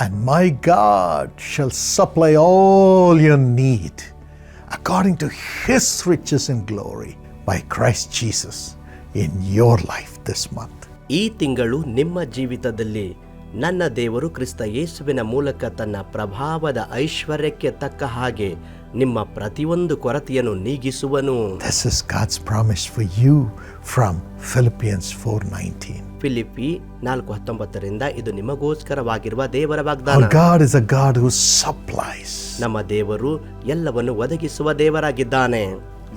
And my God shall supply all your need according to his riches in glory by Christ Jesus in your life this month. ಈ ತಿಂಗಳು ನಿಮ್ಮ ಜೀವಿತದಲ್ಲಿ ನನ್ನ ದೇವರು ಕ್ರಿಸ್ತ ಯೇಸುವಿನ ಮೂಲಕ ತನ್ನ ಪ್ರಭಾವದ ಐಶ್ವರ್ಯಕ್ಕೆ ತಕ್ಕ ಹಾಗೆ ನಿಮ್ಮ ಪ್ರತಿಯೊಂದು ಕೊರತೆಯನ್ನು ನೀಗಿಸುವನು This is God's promise for you from Philippians 4:19. Philippi ನಾಲ್ಕು ಹತ್ತೊಂಬತ್ತರಿಂದ ಇದು ನಿಮಗೋಸ್ಕರವಾಗಿರುವ ದೇವರ ವಾಗ್ದಾನ. God is a God who supplies. ನಮ್ಮ ದೇವರು ಎಲ್ಲವನ್ನು ಒದಗಿಸುವ ದೇವರಾಗಿದ್ದಾನೆ.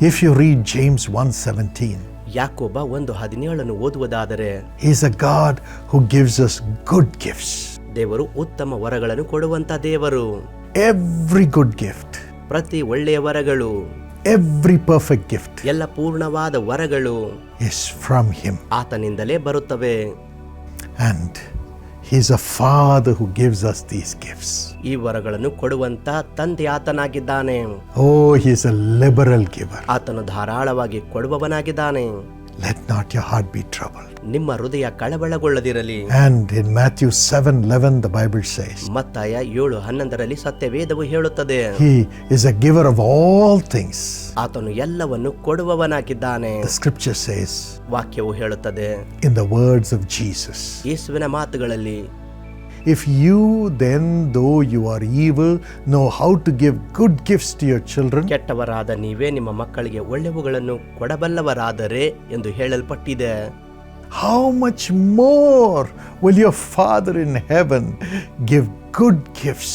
If you read James 1:17, ಯಾಕೋಬ ಒಂದು ಹದಿನೇಳನ್ನು ಓದುವುದಾದರೆ He's a God who gives us good gifts. ದೇವರು ಉತ್ತಮ ವರಗಳನ್ನು ಕೊಡುವಂತ ದೇವರು. Every good gift, ಪ್ರತಿ ಒಳ್ಳೆಯ ವರಗಳು. Every perfect gift ಎಲ್ಲ ಪೂರ್ಣವಾದ ವರಗಳು is from Him. ಆತನಿಂದಲೇ ಬರುತ್ತವೆ And He's a Father who gives us these gifts. ಈ ವರಗಳನ್ನು ಕೊಡುವಂತ ತಂದೆ ಆತನಾಗಿದ್ದಾನೆ Oh, is a liberal giver. ಆತನು ಧಾರಾಳವಾಗಿ ಕೊಡುವವನಾಗಿದ್ದಾನೆ Let not your heart be troubled. ನಿಮ್ಮ ಹೃದಯ ಕಳವಳಗೊಳ್ಳದಿರಲಿ And in Matthew 7:11, the Bible says, ಮತ್ತಾಯ ಏಳು ಹನ್ನೊಂದರಲ್ಲಿ ಸತ್ಯವೇದವು ಹೇಳುತ್ತದೆ He is a giver of all things. ಆತನು ಎಲ್ಲವನ್ನು ಕೊಡುವವನಾಗಿದ್ದಾನೆ The scripture says, ವಾಕ್ಯವು ಹೇಳುತ್ತದೆ in the words of Jesus, ಯೇಸುವಿನ ಮಾತುಗಳಲ್ಲಿ If you then, though you are evil, know how to give good gifts to your children, ಕೆಟ್ಟವರಾದ ನೀವೇ ನಿಮ್ಮ ಮಕ್ಕಳಿಗೆ ಒಳ್ಳೆವುಗಳನ್ನು ಕೊಡಬಲ್ಲವರಾದರೆ ಎಂದು ಹೇಳಲ್ಪಟ್ಟಿದೆ how much more will your Father in heaven give good gifts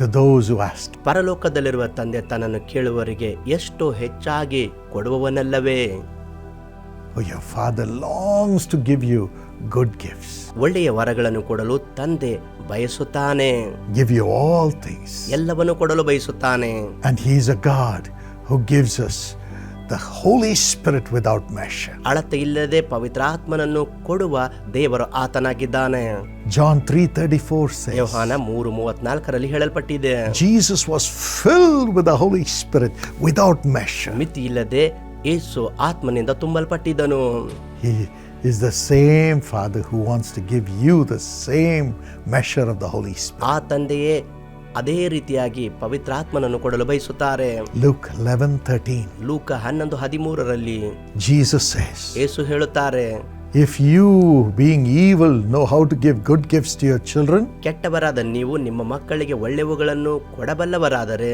to those who ask? ಪರಲೋಕದಲ್ಲಿರುವ ತಂದೆ ತನ್ನನ್ನು ಕೇಳುವವರಿಗೆ ಎಷ್ಟು ಹೆಚ್ಚಾಗಿ ಕೊಡುವವನಲ್ಲವೇ Oh, your Father longs to give you good gifts, ಒಳ್ಳೆಯ ವರಗಳನ್ನು ಕೊಡಲು ತಂದೆ ಬಯಸುತ್ತಾನೆ give you all things. ಎಲ್ಲವನ್ನು ಕೊಡಲು ಬಯಸುತ್ತಾನೆ And He is a God who gives us the Holy Spirit without measure. ಅಳತೆ ಇಲ್ಲದೆ ಪವಿತ್ರಾತ್ಮನನ್ನು ಕೊಡುವ ದೇವರು ಆತನಾಗಿದ್ದಾನೆ John 3:34 says, ಯೋಹಾನ ಮೂರು ಮೂವತ್ನಾಲ್ಕರಲ್ಲಿ ಹೇಳಲ್ಪಟ್ಟಿದೆ Jesus was filled with the Holy Spirit without measure. ಮಿತಿ ಇಲ್ಲದೆ ಏಸು ಆತ್ಮನಿಂದ ತುಂಬಲ್ಪಟ್ಟಿದ್ದನು He is the same Father who wants to give you the same measure of the Holy Spirit. ಆ ತಂದೆಯೇ ಅದೇ ರೀತಿಯಾಗಿ ಪವಿತ್ರಾತ್ಮನನ್ನು ಕೊಡಲು ಬಯಸುತ್ತಾರೆ Luke 11:13. ಲೂಕ ಹನ್ನೊಂದು ಹದಿಮೂರರಲ್ಲಿ Jesus says, ಏಸು ಹೇಳುತ್ತಾರೆ If you, being evil, know how to give good gifts to your children, ಕೆಟ್ಟವರಾದ ನೀವು ನಿಮ್ಮ ಮಕ್ಕಳಿಗೆ ಒಳ್ಳೆವುಗಳನ್ನು ಕೊಡಬಲ್ಲವರಾದರೆ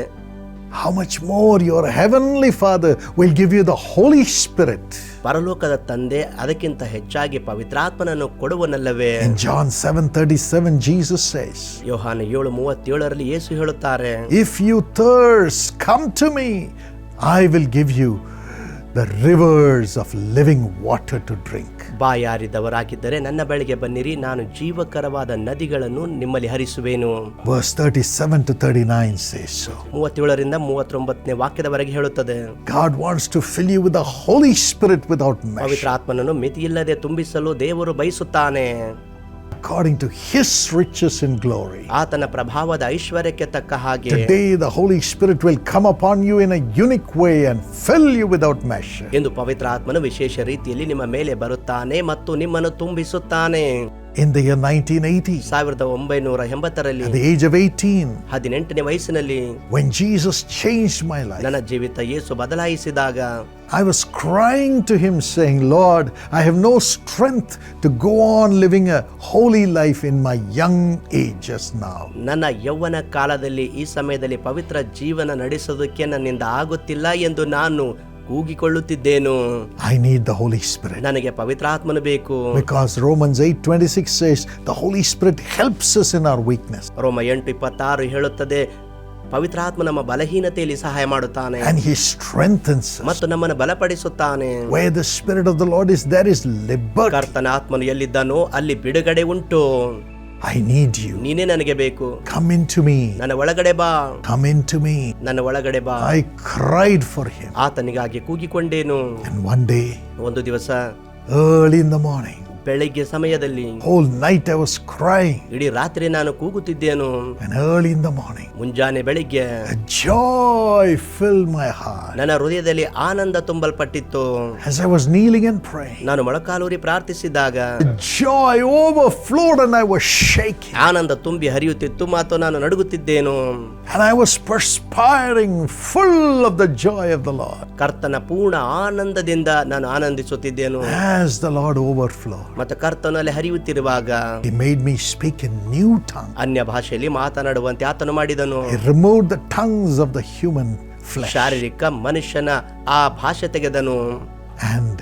how much more your heavenly Father will give you the Holy Spirit. ಪರಲೋಕದ ತಂದೆ ಅದಕ್ಕಿಂತ ಹೆಚ್ಚಾಗಿ ಪವಿತ್ರಾತ್ಮನನ್ನು ಕೊಡುವನಲ್ಲವೇ In John 7:37, Jesus says, ಯೋಹಾನ ಏಳು ಮೂವತ್ತೇಳರಲ್ಲಿ ಯೇಸು ಹೇಳುತ್ತಾರೆ If you thirst, come to me. I will give you the rivers of living water to drink. ಬಾಯಾರಿದವರಾಗಿದ್ದರೆ ನನ್ನ ಬಳಿಗೆ ಬನ್ನಿರಿ ನಾನು ಜೀವಕರವಾದ ನದಿಗಳನ್ನು ನಿಮ್ಮಲ್ಲಿ ಹರಿಸುವೆನು. Verse 37 to 39 says so. ಮೂವತ್ತೇಳರಿಂದ ಮೂವತ್ತೊಂಬತ್ತನೇ ವಾಕ್ಯದವರೆಗೆ ಹೇಳುತ್ತದೆ. God wants to fill you with Holy Spirit without ಪವಿತ್ರ ಆತ್ಮನನ್ನು ಮಿತಿಯಿಲ್ಲದೆ ತುಂಬಿಸಲು ದೇವರು ಬಯಸುತ್ತಾನೆ. according to His riches in glory. ಆತನ ಪ್ರಭಾವದ ಐಶ್ವರ್ಯಕ್ಕೆ ತಕ್ಕ ಹಾಗೆ Today, the Holy Spirit will come upon you in a unique way and fill you without measure. ಎಂದು ಪವಿತ್ರಾತ್ಮನು ವಿಶೇಷ ರೀತಿಯಲ್ಲಿ ನಿಮ್ಮ ಮೇಲೆ ಬರುತ್ತಾನೆ ಮತ್ತು ನಿಮ್ಮನ್ನು ತುಂಬಿಸುತ್ತಾನೆ In the year 1980, ಸಾವಿರದ ಒಂಬೈನೂರ ಎಂಬತ್ತರಲ್ಲಿ at the age of 18, ಹದಿನೆಂಟನೇ ವಯಸ್ಸಿನಲ್ಲಿ when Jesus changed my life, ನನ್ನ ಜೀವಿತ ಯೇಸು ಬದಲಾಯಿಸಿದಾಗ I was crying to Him, saying, Lord, I have no strength to go on living a holy life in my young age just now. ನನ್ನ ಯೌವನ ಕಾಲದಲ್ಲಿ ಈ ಸಮಯದಲ್ಲಿ ಪವಿತ್ರ ಜೀವನ ನಡೆಸೋದಕ್ಕೆ ನನ್ನಿಂದ ಆಗುತ್ತಿಲ್ಲ ಎಂದು ನಾನು ಕೂಗಿಕೊಳ್ಳುತ್ತಿದ್ದೇನು? I need the Holy Spirit ನನಗೆ ಪವಿತ್ರಾತ್ಮನು ಬೇಕು. Because Romans eight twenty six as the Holy Spirit helps us in our weakness ರೋಮ ಎಂಟು ಇಪ್ಪತ್ತಾರು ಹೇಳುತ್ತದೆ ಪವಿತ್ರ ನಮ್ಮ ಬಲಹೀನತೆಯಲ್ಲಿ ಸಹಾಯ ಮಾಡುತ್ತಾನೆ ಅಂಡ್ ಹಿ ಸ್ಟ್ರೆಂಥನ್ಸ್ ಮತ್ತು ನಮ್ಮನ್ನು ಬಲಪಡಿಸುತ್ತಾನೆ. Where the spirit of the Lord is there is liberty ಕರ್ತನ ಆತ್ಮನು ಎಲ್ಲಿದ್ದಾನೋ ಅಲ್ಲಿ ಬಿಡುಗಡೆ ಉಂಟು. I need you. ನೀನೇ ನನಗೆ ಬೇಕು Come into me. ನನ್ನ ಒಳಗಡೆ ಬಾ Come into me. ನನ್ನ ಒಳಗಡೆ ಬಾ I cried for him. ಆತನಿಗಾಗಿ ಕೂಗಿಕೊಂಡೇನು And one day, ಒಂದು ದಿವಸ early in the morning, ಬೆಳಿಗ್ಗೆ ಸಮಯದಲ್ಲಿ Whole night I was crying. ಇಡೀ ರಾತ್ರಿ ನಾನು ಕೂಗುತ್ತಿದ್ದೇನು And early in the morning, ಮುಂಜಾನೆ ಬೆಳಿಗ್ಗೆ a joy filled my heart. ನನ್ನ ಹೃದಯದಲ್ಲಿ ಆನಂದ ತುಂಬಲ್ಪಟ್ಟಿತ್ತು As I was kneeling and praying, ನಾನು ಮೊಳಕಾಲೂರಿ ಪ್ರಾರ್ಥಿಸಿದಾಗ the joy overflowed and I was shaking. ಆನಂದ ತುಂಬಿ ಹರಿಯುತ್ತಿತ್ತು ಮತ್ತು ನಾನು ನಡುಗುತ್ತಿದ್ದೇನು And I was perspiring full of the joy of the Lord. ಕರ್ತನ ಪೂರ್ಣ ಆನಂದದಿಂದ ನಾನು ಆನಂದಿಸುತ್ತಿದ್ದೇನು As the Lord overflowed, ಮತ್ತು ಕರ್ತವ್ಯ ಹರಿಯುತ್ತಿರುವಾಗ the made me speak in new ಅನ್ಯ ಭಾಷೆಯಲ್ಲಿ ಮಾತನಾಡುವಂತೆ ಆತನು ಮಾಡಿದನು. Remove the tongues of the human ಫ್ಲ ಶಾರೀರಿಕ ಮನುಷ್ಯನ ಆ ಭಾಷೆ ತೆಗೆದನು. And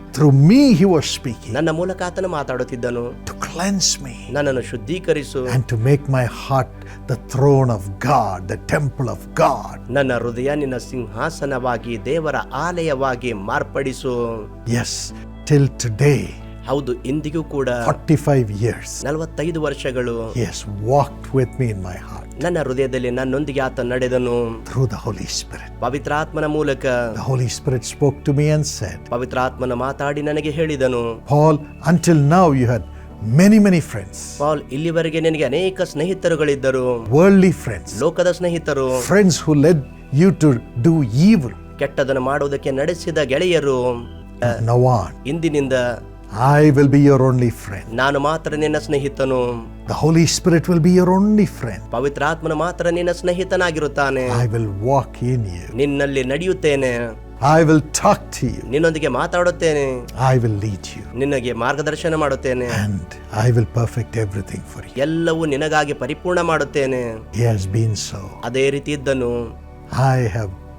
Through me he was speaking ನನ್ನ ಮೂಲಕ ಆತನು ಮಾತಾಡುತ್ತಿದ್ದನು to cleanse me ನನ್ನನ್ನು ಶುದ್ಧೀಕರಿಸು and to make my heart the throne of God, the temple of God. ನನ್ನ ಹೃದಯ ನಿನ್ನ ಸಿಂಹಾಸನವಾಗಿ ದೇವರ ಆಲಯವಾಗಿ ಮಾರ್ಪಡಿಸು Yes, till today, ಹೌದು ಇಂದಿಗೂ ಕೂಡ ಫಾರ್ಟಿ ಫೈವ್ ಇಯರ್ಸ್ ನಲವತ್ತೈದು ವರ್ಷಗಳು yes walk with me in my my heart. ನನ್ನ ಹೃದಯದಲ್ಲಿ ನನ್ನೊಂದಿಗೆ ಆತ ನಡೆದನು. Through the Holy Spirit. ಪವಿತ್ರಾತ್ಮನ ಮೂಲಕ holy Holy spoke to to me and said, ಪವಿತ್ರಾತ್ಮನ ಮಾತಾಡಿ ನನಗೆ ಹೇಳಿದನು. Paul, until now you had many, many friends, Paul ಇಲ್ಲಿವರೆಗೆ ನಿನಗೆ ಅನೇಕ ಸ್ನೇಹಿತರುಗಳಿದ್ದರು. Worldly friends, ಲೋಕದ ಸ್ನೇಹಿತರು. Friends who led you to do evil. ಕೆಟ್ಟದನ್ನು ಮಾಡುವುದಕ್ಕೆ ನಡೆಸಿದ ಗೆಳೆಯರು. ನವಾನ್ ಇಂದಿನಿಂದ I will be your only friend. ನಾನು ಮಾತ್ರ ನಿನ್ನ ಸ್ನೇಹಿತನು The Holy Spirit will be your only friend. ಪವಿತ್ರಾತ್ಮನ ಮಾತ್ರ ನಿನ್ನ ಸ್ನೇಹಿತನಾಗಿರುತ್ತಾನೆ I will walk in you. ನಿನ್ನಲ್ಲಿ ನಡೆಯುತ್ತೇನೆ I will talk to you. ನಿನ್ನೊಂದಿಗೆ ಮಾತಾಡುತ್ತೇನೆ I will lead you. ನಿನಗೆ ಮಾರ್ಗದರ್ಶನ ಮಾಡುತ್ತೇನೆ And I will perfect everything for you. ಎಲ್ಲವೂ ನಿನಗಾಗಿ ಪರಿಪೂರ್ಣ ಮಾಡುತ್ತೇನೆ He has been so. ಅದೇ ರೀತಿ ಇದ್ದನು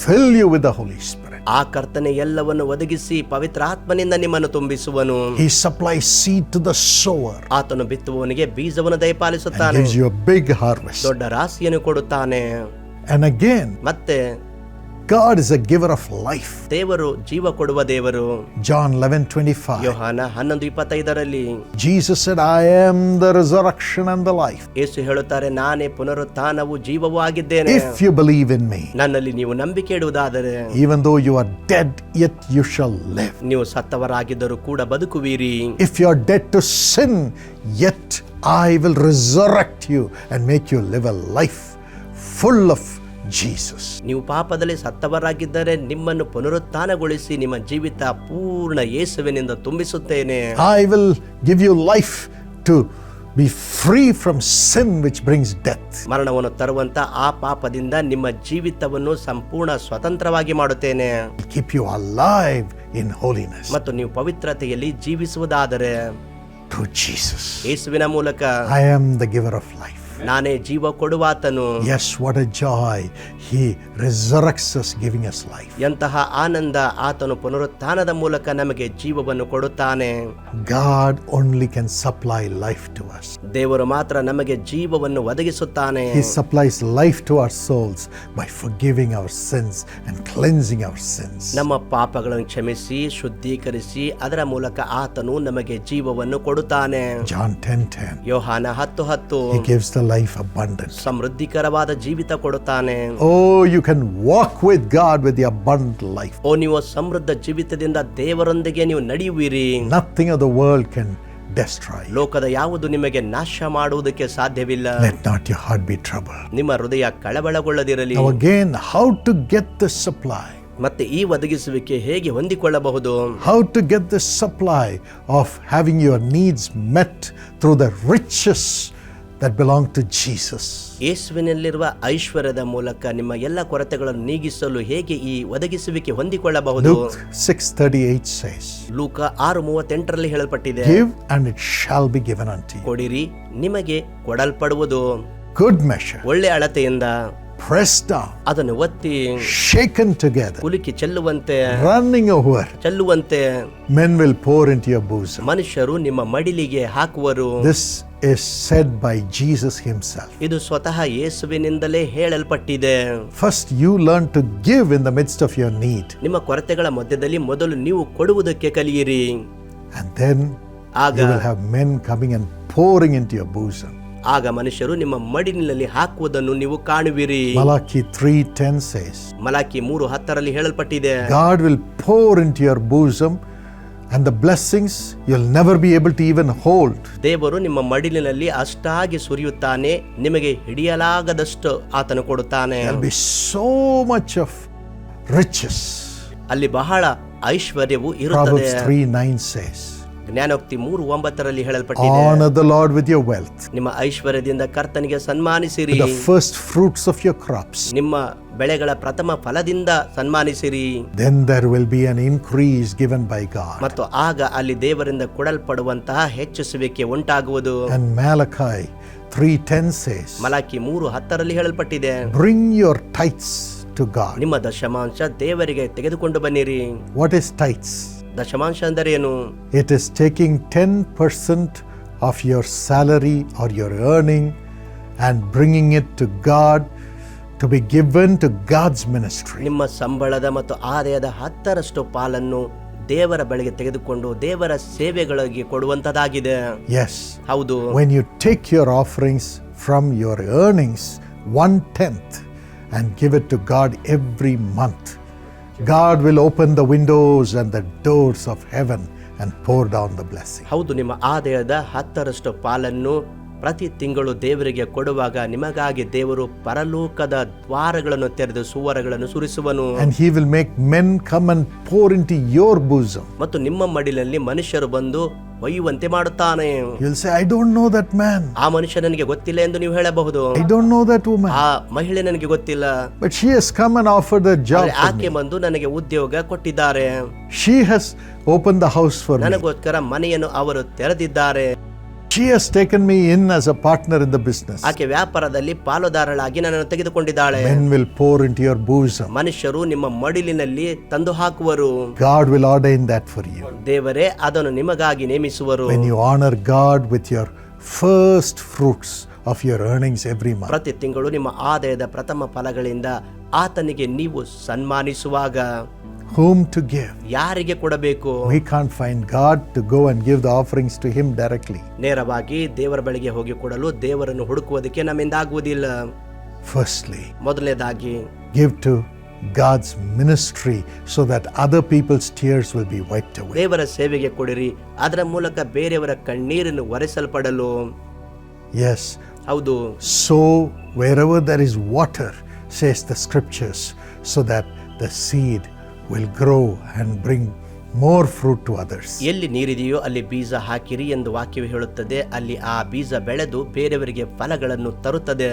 fill you with the Holy Spirit. ಆ ಕರ್ತನೆ ಎಲ್ಲವನ್ನು ಒದಗಿಸಿ ಪವಿತ್ರಾತ್ಮನಿಂದ ನಿಮ್ಮನ್ನು ತುಂಬಿಸುವನು He supply seed to the sower ಆತನು ಬಿತ್ತುವವನಿಗೆ ಬೀಜವನ್ನು and ದಯಪಾಲಿಸುತ್ತಾನೆ gives you a big harvest. ದೊಡ್ಡ ರಾಶಿಯನ್ನು ಕೊಡುತ್ತಾನೆ And again, ಮತ್ತೆ God is a giver of life. ದೇವರು ಜೀವ ಕೊಡುವ ದೇವರು John 11 25. ಯೋಹಾನ ಹನ್ನೊಂದು ಇಪ್ಪತ್ತೈದರಲ್ಲಿ Jesus said, I am the resurrection and the life. ಯೇಸು ಹೇಳುತ್ತಾರೆ ನಾನೇ ಪುನರುತ್ಥಾನವು ಜೀವವೂ ಆಗಿದ್ದೇನೆ If you believe in me, ನನ್ನಲ್ಲಿ ನೀವು ನಂಬಿಕೆ ಇಡುವುದಾದರೆ even though you are dead, yet you shall live. ನೀವು ಸತ್ತವರಾಗಿದ್ದರೂ ಕೂಡ ಬದುಕುವಿರಿ If you are dead to sin, yet I will resurrect you and make you live a life full of Jesus. ನೀವು ಪಾಪದಲ್ಲಿ ಸತ್ತವರಾಗಿದ್ದರೆ ನಿಮ್ಮನ್ನು ಪುನರುತ್ಥಾನಗೊಳಿಸಿ ನಿಮ್ಮ ಜೀವಿತ ಪೂರ್ಣ ಯೇಸುವಿನಿಂದ ತುಂಬಿಸುತ್ತೇನೆ I will give you life to be free from sin which brings death. ಮರಣವನ್ನು ತರುವಂತ ಆ ಪಾಪದಿಂದ ನಿಮ್ಮ ಜೀವಿತವನ್ನು ಸಂಪೂರ್ಣ ಸ್ವತಂತ್ರವಾಗಿ ಮಾಡುತ್ತೇನೆ keep you alive in holiness ಮತ್ತು ನೀವು ಪವಿತ್ರತೆಯಲ್ಲಿ ಜೀವಿಸುವುದಾದರೆ ಟು ಜೀಸಸ್ ಯೇಸುವಿನ ಮೂಲಕ I am the giver of life. ನಾನೇ ಜೀವ ಕೊಡುವಾತನು. Yes what a joy he resurrects us giving us life ಎಂತಹ ಆನಂದ ಆತನು ಪುನರುತ್ಥಾನದ ಮೂಲಕ ನಮಗೆ ಜೀವವನ್ನು ಕೊಡುತ್ತಾನೆ. God only can supply life to us ದೇವರು ಮಾತ್ರ ನಮಗೆ ಜೀವವನ್ನು ಒದಗಿಸುತ್ತಾನೆ. He supplies life to our souls by forgiving our sins and cleansing our ನಮ್ಮ ಪಾಪಗಳನ್ನು ಕ್ಷಮಿಸಿ ಶುದ್ಧೀಕರಿಸಿ ಅದರ ಮೂಲಕ ಆತನು ನಮಗೆ ಜೀವವನ್ನು ಕೊಡುತ್ತಾನೆ. ಜಾನ್ ಟೆನ್ ಟೆನ್ ಯೋಹಾನ ಹತ್ತು ಹತ್ತು. Gives the life abundant. ಸಮೃದ್ಧಿಕರವಾದ ಜೀವಿತ ಕೊಡುತ್ತಾನೆ Oh, you can walk with God with the abundant life. ಓ ನೀವು ಸಮೃದ್ಧ ಜೀವಿತದಿಂದ ದೇವರೊಂದಿಗೆ ನೀವು ನಡೆಯುವಿರಿ Nothing of the world can destroy you. ಲೋಕದ ಯಾವುದು ನಿಮಗೆ ನಾಶ ಮಾಡುವುದಕ್ಕೆ ಸಾಧ್ಯವಿಲ್ಲ Let not your heart be troubled. ನಿಮ್ಮ ಹೃದಯ ಕಳವಳಗೊಳ್ಳದಿರಲಿ Now, again, how to get the supply? ಮತ್ತೆ ಈ ಒದಗಿಸುವಿಕೆ ಹೇಗೆ ಹೊಂದಿಕೊಳ್ಳಬಹುದು How to get the supply of having your needs met through the riches that belong to Jesus. ಯೇಸುವಿನಲ್ಲಿರುವ ಐಶ್ವರ್ಯದ ಮೂಲಕ ನಿಮ್ಮ ಎಲ್ಲ ಕೊರತೆಗಳನ್ನು ನೀಗಿಸಲು ಹೇಗೆ ಈ ಒದಗಿಸುವಿಕೆ ಹೊಂದಿಕೊಳ್ಳಬಹುದು Luke 6:38 says, ಲೂಕ ಆರು ಮೂವತ್ತೆಂಟರಲ್ಲಿ ಹೇಳಲ್ಪಟ್ಟಿದೆ "Give and it shall be given unto you." ಕೊಡಿರಿ ನಿಮಗೆ ಕೊಡಲ್ಪಡುವುದು good measure, ಒಳ್ಳೆ ಅಳತೆಯಿಂದ pressed down, ಅದನ್ನು ಒತ್ತಿ shaken together, ಕುಲುಕಿ ಚೆಲ್ಲುವಂತೆ running over, ಚೆಲ್ಲುವಂತೆ men will pour into your bosom. ಮನುಷ್ಯರು ನಿಮ್ಮ ಮಡಿಲಿಗೆ ಹಾಕುವರು This is said by Jesus Himself. ಇದು ಸ್ವತಃ ಯೇಸುವಿನಿಂದಲೇ ಹೇಳಲ್ಪಟ್ಟಿದೆ First, you learn to give in the midst of your need, ನಿಮ್ಮ ಕೊರತೆಗಳ ಮಧ್ಯದಲ್ಲಿ ಮೊದಲು ನೀವು ಕೊಡುವುದಕ್ಕೆ ಕಲಿಯಿರಿ and then ಆಗ you will have men coming and pouring into your bosom. ಆಗ ಮನುಷ್ಯರು ನಿಮ್ಮ ಮಡಿಲಿನಲ್ಲಿ ಹಾಕುವುದನ್ನು ನೀವು ಕಾಣುವಿರಿ Malachi 3:10 says, ಮಲಾಕಿ ಮೂರು ಹತ್ತರಲ್ಲಿ ಹೇಳಲ್ಪಟ್ಟಿದೆ God will pour into your bosom and the blessings you'll never be able to even hold. ದೇವರು ನಿಮ್ಮ ಮಡಿಲಿನಲ್ಲಿ ಅಷ್ಟಾಗಿ ಸುರಿಯುತ್ತಾನೆ ನಿಮಗೆ ಹಿಡಿಯಲಾಗದಷ್ಟು ಆತನು ಕೊಡುತ್ತಾನೆ There'll be so much of riches. ಅಲ್ಲಿ ಬಹಳ ಐಶ್ವರ್ಯವು ಇರುತ್ತದೆ Proverbs 3:9 says, ಜ್ಞಾನೋಕ್ತಿ ಮೂರು ಒಂಬತ್ತರಲ್ಲಿ ಹೇಳಲ್ಪಟ್ಟಿದೆ. ನಿಮ್ಮ ಐಶ್ವರ್ಯದಿಂದ ಕರ್ತನಿಗೆ ಸನ್ಮಾನಿಸಿರಿ. First fruits of your crops ನಿಮ್ಮ ಬೆಳೆಗಳ ಪ್ರಥಮ ಫಲದಿಂದ ಸನ್ಮಾನಿಸಿರಿ. Then there will be an increase given by God ಮತ್ತು ಆಗ ಅಲ್ಲಿ ದೇವರಿಂದ ಕೊಡಲ್ಪಡುವಂತಹ ಹೆಚ್ಚಿಸುವಿಕೆ ಉಂಟಾಗುವುದು. ಮ್ಯಾಲಕಾಯ್ ತ್ರೀ ಟೆನ್ಸೆಸ್ ಮಲಾಕಿ ಮೂರು ಹತ್ತರಲ್ಲಿ ಹೇಳಲ್ಪಟ್ಟಿದೆ. Bring your tithes to God ನಿಮ್ಮ ದಶಮಾಂಶ ದೇವರಿಗೆ ತೆಗೆದುಕೊಂಡು ಬನ್ನಿರಿ. ವಾಟ್ ಇಸ್ ಟೈಟ್ಸ್ ದಶಮಾಂಶ ಅಂದರೆ ಏನು It is taking 10% of your salary or your earning and bringing it to God to be given to God's ministry. ನಿಮ್ಮ ಸಂಬಳದ ಮತ್ತು ಆದಾಯದ ಹತ್ತರಷ್ಟು ಪಾಲನ್ನು ದೇವರ ಬಳಿಗೆ ತೆಗೆದುಕೊಂಡು ದೇವರ ಸೇವೆಗಳಿಗೆ ಕೊಡುವಂತದಾಗಿದೆ Yes, ಹೌದು when you take your offerings from your earnings, one tenth, and give it to God every month, God will open the windows and the doors of heaven and pour down the blessing. ಹೌದು ನಿಮ್ಮ ಆದಾಯದ ಹತ್ತರಷ್ಟು ಪಾಲನ್ನು ಪ್ರತಿ ತಿಂಗಳು ದೇವರಿಗೆ ಕೊಡುವಾಗ ನಿಮಗಾಗಿ ದೇವರು ಪರಲೋಕದ ದ್ವಾರಗಳನ್ನು ತೆರೆದು ಸುವರಗಳನ್ನು ಸುರಿಸುವನು And He will make men come and pour into your bosom. ಮತ್ತು ನಿಮ್ಮ ಮಡಿಲಲ್ಲಿ ಮನುಷ್ಯರು ಬಂದು ಒಯ್ಯುವಂತೆ ಮಾಡುತ್ತಾನೆ You'll say, I that know that man. ಆ ಮನುಷ್ಯ ನನಗೆ ಗೊತ್ತಿಲ್ಲ ಎಂದು ನೀವು ಹೇಳಬಹುದು I don't no that woman. ಆ ಮಹಿಳೆ ನನಗೆ ಗೊತ್ತಿಲ್ಲ but she has come and offer the job. ಆದ್ರೆ ಆಕೆ ಬಂದು ನನಗೆ ಉದ್ಯೋಗ ಕೊಟ್ಟಿದ್ದಾರೆ she has open the house for me. ನನಗೋಸ್ಕರ ಮನೆಯನ್ನು ಅವರು ತೆರೆದಿದ್ದಾರೆ She has taken me in as a partner in the business. ಆಕೆ ವ್ಯಾಪಾರದಲ್ಲಿ ಪಾಲುದಾರಳಾಗಿ ನನ್ನನ್ನು ತೆಗೆದುಕೊಂಡಿದ್ದಾಳೆ Men will pour into your bosom. ಮನುಷ್ಯರು ನಿಮ್ಮ ಮಡಿಲಿನಲ್ಲಿ ತಂದು ಹಾಕುವರು God will ordain that for you. ದೇವರೇ ಅದನ್ನು ನಿಮಗಾಗಿ ನೇಮಿಸುವರು When you honor God with your first fruits of your earnings every month. ಪ್ರತಿ ತಿಂಗಳು ನಿಮ್ಮ ಆದಾಯದ ಪ್ರಥಮ ಫಲಗಳಿಂದ ಆತನಿಗೆ ನೀವು ಸನ್ಮಾನಿಸುವಾಗ Whom to give? ಯಾರಿಗೆ ಕೊಡಬೇಕು We can't find God to go and give the offerings to Him directly. ನೇರವಾಗಿ ದೇವರ ಬಳಿಗೆ ಹೋಗಿ ಕೊಡಲು ದೇವರನ್ನು ಹುಡುಕುವುದಕ್ಕೆ ನಮ್ಮಿಂದ ಆಗುವುದಿಲ್ಲ Firstly, ಮೊದಲನೇದಾಗಿ give to God's ministry so that other people's tears will be wiped away. ದೇವರ ಸೇವೆಗೆ ಕೊಡಿರಿ ಅದರ ಮೂಲಕ ಬೇರೆಯವರ ಕಣ್ಣೀರನ್ನು ಒರೆಸಲ್ಪಡಲು Yes, ಹೌದು sow wherever there is water, says the scriptures, so that the seed will grow and bring more fruit to others. ಎಲ್ಲಿ ನೀರಿದೆಯೋ ಅಲ್ಲಿ ಬೀಜ ಹಾಕಿರಿ ಎಂದು ವಾಕ್ಯವು ಹೇಳುತ್ತದೆ ಅಲ್ಲಿ ಆ ಬೀಜ ಬೆಳೆದು ಬೇರೆಯವರಿಗೆ ಫಲಗಳನ್ನು ತರುತ್ತದೆ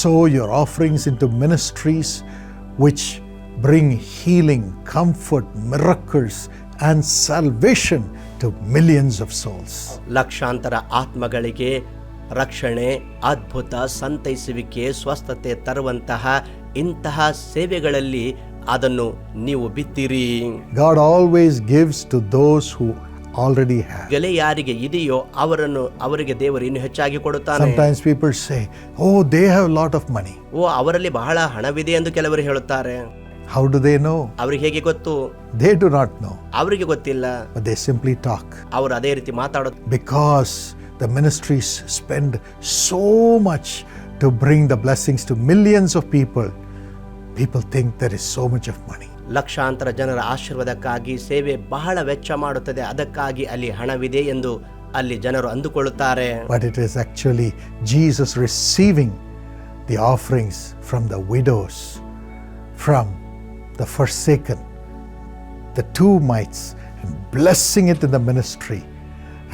Sow your offerings into ministries which bring healing, comfort, miracles, and salvation to millions of souls. ಲಕ್ಷಾಂತರ ಆತ್ಮಗಳಿಗೆ ರಕ್ಷಣೆ ಅದ್ಭುತ ಸಂತೈಸುವಿಕೆ ಸ್ವಸ್ಥತೆ ತರುವಂತಹ ಇಂತಹ ಸೇವೆಗಳಲ್ಲಿ ಅದನ್ನು ನೀವು ಬಿತ್ತಿರಿ God always gives to those who already have. Gale ಯಾರಿಗೆ ಇದೆಯೋ ಅವರನ್ನು ಅವರಿಗೆ ದೇವರು ಇನ್ನು ಹೆಚ್ಚಾಗಿ ಕೊಡುತ್ತಾನೆ Sometimes people say, Oh, they have a lot of money. ಓ ಅವರಲ್ಲಿ ಬಹಳ ಹಣವಿದೆ ಎಂದು ಕೆಲವರು ಹೇಳುತ್ತಾರೆ How do they know? ಅವ್ರಿಗೆ ಹೇಗೆ ಗೊತ್ತು They do not know, ಅವರಿಗೆ ಗೊತ್ತಿಲ್ಲ but they simply talk. ಅವರು ಅದೇ ರೀತಿ ಮಾತಾಡೋ Because the ministries spend so much to bring the blessings to millions of people, people think there is so much of money. ಲಕ್ಷಾಂತರ ಜನರ ಆಶೀರ್ವಾದಕ್ಕಾಗಿ ಸೇವೆ ಬಹಳ ವೆಚ್ಚ ಮಾಡುತ್ತದೆ ಅದಕ್ಕಾಗಿ ಅಲ್ಲಿ ಹಣವಿದೆ ಎಂದು ಅಲ್ಲಿ ಜನರು ಅಂದುಕೊಳ್ಳುತ್ತಾರೆ But it is actually Jesus receiving the offerings from the widows, from the forsaken, the two mites, and blessing it in the ministry